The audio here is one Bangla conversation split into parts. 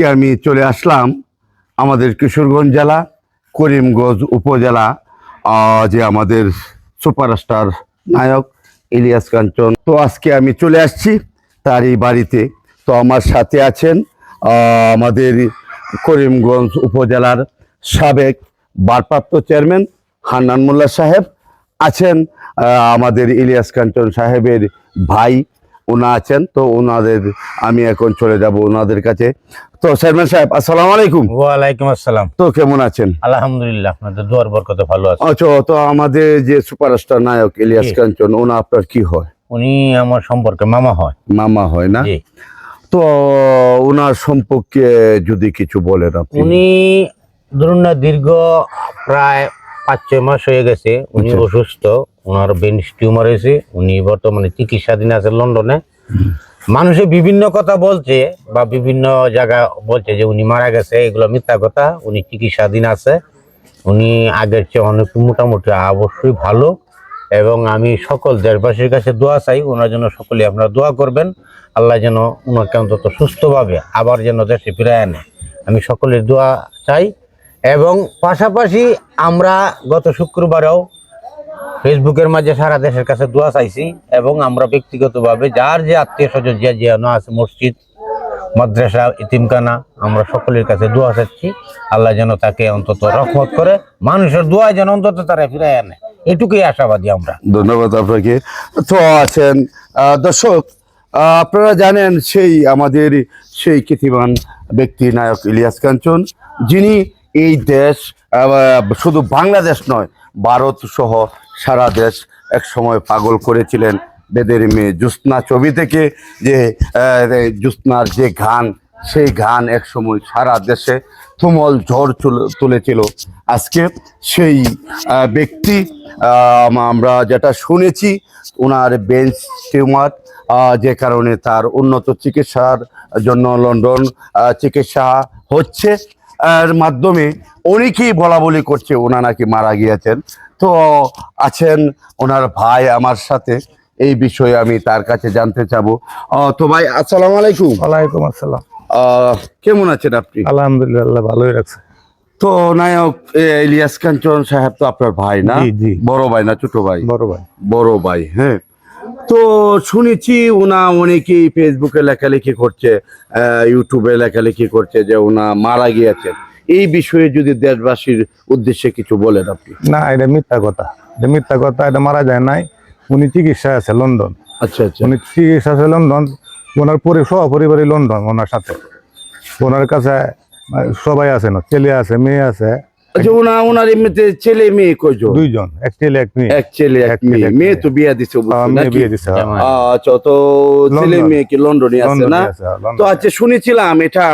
আজকে আমি চলে আসলাম আমাদের কিশোরগঞ্জ জেলা, করিমগঞ্জ উপজেলা যে আমাদের সুপারস্টার নায়ক ইলিয়াস কাঞ্চন। তো আজকে আমি চলে আসছি তারই বাড়িতে। তো আমার সাথে আছেন আমাদের করিমগঞ্জ উপজেলার সাবেক ভারপ্রাপ্ত চেয়ারম্যান হান্নান মোল্লা সাহেব আছেন আমাদের ইলিয়াস কাঞ্চন সাহেবের ভাই ওনা আছেন তো ওনাদের আমি এখন চলে যাব ওনাদের কাছে। তো চেয়ারম্যান সাহেব আসসালামু আলাইকুম। ওয়ালাইকুম আসসালাম। তো কেমন আছেন? আলহামদুলিল্লাহ আপনাদের দোয়ার বরকতে ভালো আছে। আচ্ছা তো আমাদের যে সুপারস্টার নায়ক ইলিয়াস। কাঞ্চন ওনা আপনার কি হয়? উনি আমার সম্পর্কে মামা হয়। মামা হয় না? তো ওনার সম্পর্কে যদি কিছু বলেন আপনি। উনি ধরুন না দীর্ঘ প্রায় পাঁচ ছয় মাস হয়ে গেছে উনি আচ্ছা। অসুস্থ। ওনার ব্রেন টিউমার হয়েছে, উনি বর্তমানে চিকিৎসাধীন আছে লন্ডনে। মানুষে বিভিন্ন কথা বলছে বা বিভিন্ন জায়গা বলছে যে উনি মারা গেছে, এগুলো মিথ্যা কথা, উনি চিকিৎসাধীন আছে। উনি আগের চেয়ে অনেক মোটামুটি অবশ্যই ভালো এবং আমি সকল দেশবাসীর কাছে দোয়া চাই, ওনার জন্য সকলে আপনারা দোয়া করবেন। আল্লাহ যেন ওনাকে অন্তত সুস্থভাবে আবার যেন দেশে ফিরে আনে। আমি সকলের দোয়া চাই এবং পাশাপাশি আমরা গত শুক্রবারেও ফেসবুকের মাঝে সারা দেশের কাছে দোয়া চাইছি এবং আমরা ব্যক্তিগতভাবে যার যে আত্মীয় স্বজন যে যেন আছে, মসজিদ, মাদ্রাসা ইতিমখানা আমরা সকলের কাছে দোয়া চাচ্ছি। আল্লাহ যেন তাকে অন্তত রহমত করে, মানুষের দোয়া যেন অন্তত তারা ফিরে আনে। এটুকুই আশাবাদী আমরা। ধন্যবাদ আপনাকে। তো আছেন দর্শক আপনারা জানেন সেই আমাদের সেই কীর্তিমান ব্যক্তি, নায়ক ইলিয়াস কাঞ্চন, যিনি এই দেশ শুধু বাংলাদেশ নয় ভারত সহ সারা দেশ এক সময় পাগল করেছিলেন বেদের মেয়ে জ্যোৎস্না ছবি থেকে যে জ্যোৎস্নার যে গান, সেই গান এক সময় সারা দেশে তুমল ঝড় তুলে- তুলেছিল। আজকে সেই ব্যক্তি আমরা যেটা শুনেছি, ওনার বেঞ্চ টিউমার যে কারণে তার উন্নত চিকিৎসার জন্য লন্ডন চিকিৎসা হচ্ছে। মাধ্যমে অনেকেই বলা বলি করছে ওনা নাকি মারা গিয়েছেন। তো আছেন ওনার ভাই আমার সাথে এই বিষয়ে আমি তার কাছে জানতে চাবো। তো ভাই আসসালামু আলাইকুম। ওয়ালাইকুম আসসালাম। কেমন আছেন আপনি? আলহামদুলিল্লাহ ভালোই রাখছে তো নায়ক ইলিয়াস কাঞ্চন সাহেব তো আপনার ভাই না। বড় ভাই না ছোট ভাই? বড় ভাই। বড় ভাই হ্যাঁ। তো শুনেছি ওনা অনেকেই ফেসবুকে লেখালেখি করছে ইউটিউবে লেখালেখি করছে যে ওনা মারা গিয়েছেন। এই বিষয়ে যদি দেশবাসীর উদ্দেশ্যে কিছু বলেন আপনি। না এটা মিথ্যা কথা। এটা মিথ্যা কথা এটা মারা যায় নাই। উনি চিকিৎসা আছে লন্ডন। আচ্ছা আচ্ছা। উনি চিকিৎসা আছে লন্ডন। ওনার পরি সহপরিবারই লন্ডন ওনার সাথে। ওনার কাছে সবাই আছে না ছেলে আছে মেয়ে আছে। আচ্ছা ওনা ওনার এমনিতে ছেলে মেয়ে কয়জন? দুইজন এক ছেলে এক মেয়ে। এক ছেলে এক মেয়ে। মেয়ে। তো বিয়া দিছে মেয়ে বিয়ে দিছে হ্যাঁ। আচ্ছা তো ছেলে মেয়ে কি লন্ডনে আছে না? তো আচ্ছা শুনেছিলাম এটা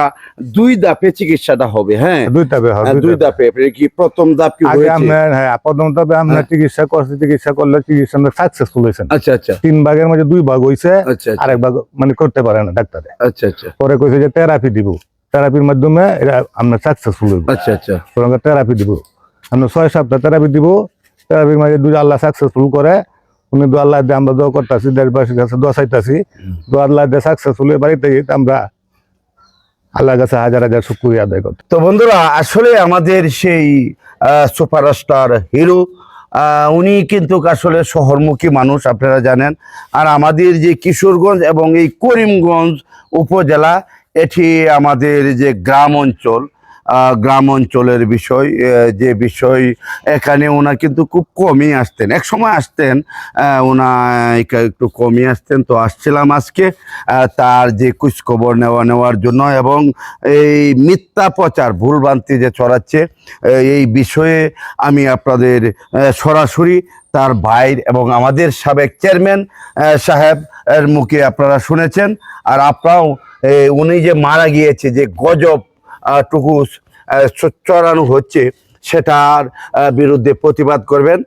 দুই ধাপে চিকিৎসাটা হবে হ্যাঁ? দুইটা বে- হ্যাঁ, দুই আপনার কি প্রথম কি হয়েছে? আপনার হ্যাঁ প্রথম আপনার হ্যাঁ। চিকিৎসা করছে চিকিৎসা করলে চিকিৎসা সাকসেসফুল হয়েছেন। আচ্ছা আচ্ছা। তিন ভাগের মধ্যে দুই ভাগ হয়েছে আচ্ছা আচ্ছা, আরেক ভাগ মানে করতে পারে না ডাক্তারে। আচ্ছা আচ্ছা। পরে কইছে যে থেরাপি দিব। থেরাপির মাধ্যমে এটা আমরা সাকসেসফুল হইব। আচ্ছা আচ্ছা। পরে থেরাপি দিব। আমরা ছয় সপ্তাহ থেরাপি দিব। থেরাপির মাঝে দুই আল্লাহ সাকসেসফুল করে। উনি দু আল্লাহ দিয়ে আমরা দোয়া করতেছি দেশবাসীর কাছে দোয়া চাইতেছি। দু আল্লাহ দিয়ে সাকসেসফুল হয়ে বাড়িতে গিয়ে আমরা আল্লাহর কাছে হাজার হাজার শুক্রিয়া আদায় করতে তো বন্ধুরা আসলে আমাদের সেই সুপারস্টার হিরো উনি কিন্তু আসলে শহরমুখী মানুষ আপনারা জানেন। আর আমাদের যে কিশোরগঞ্জ এবং এই করিমগঞ্জ উপজেলা এটি আমাদের যে গ্রাম অঞ্চল গ্রাম অঞ্চলের বিষয় যে বিষয়, এখানে ওনা কিন্তু খুব কমই আসতেন। এক সময় আসতেন ওনা একটু কমই আসতেন, তো আসছিলাম আজকে তার যে খোঁজখবর নেওয়া, নেওয়ার জন্য এবং এই মিথ্যা প্রচার, ভুলভ্রান্তি যে ছড়াচ্ছে এই বিষয়ে আমি আপনাদের সরাসরি তার ভাইর এবং আমাদের সাবেক চেয়ারম্যান সাহেব এর মুখে আপনারা শুনেছেন। আর আপনারাও উনি যে মারা গিয়েছে, যে গজব আহ, টুকু আহ, চড়ানো হচ্ছে সেটার বিরুদ্ধে প্রতিবাদ করবেন।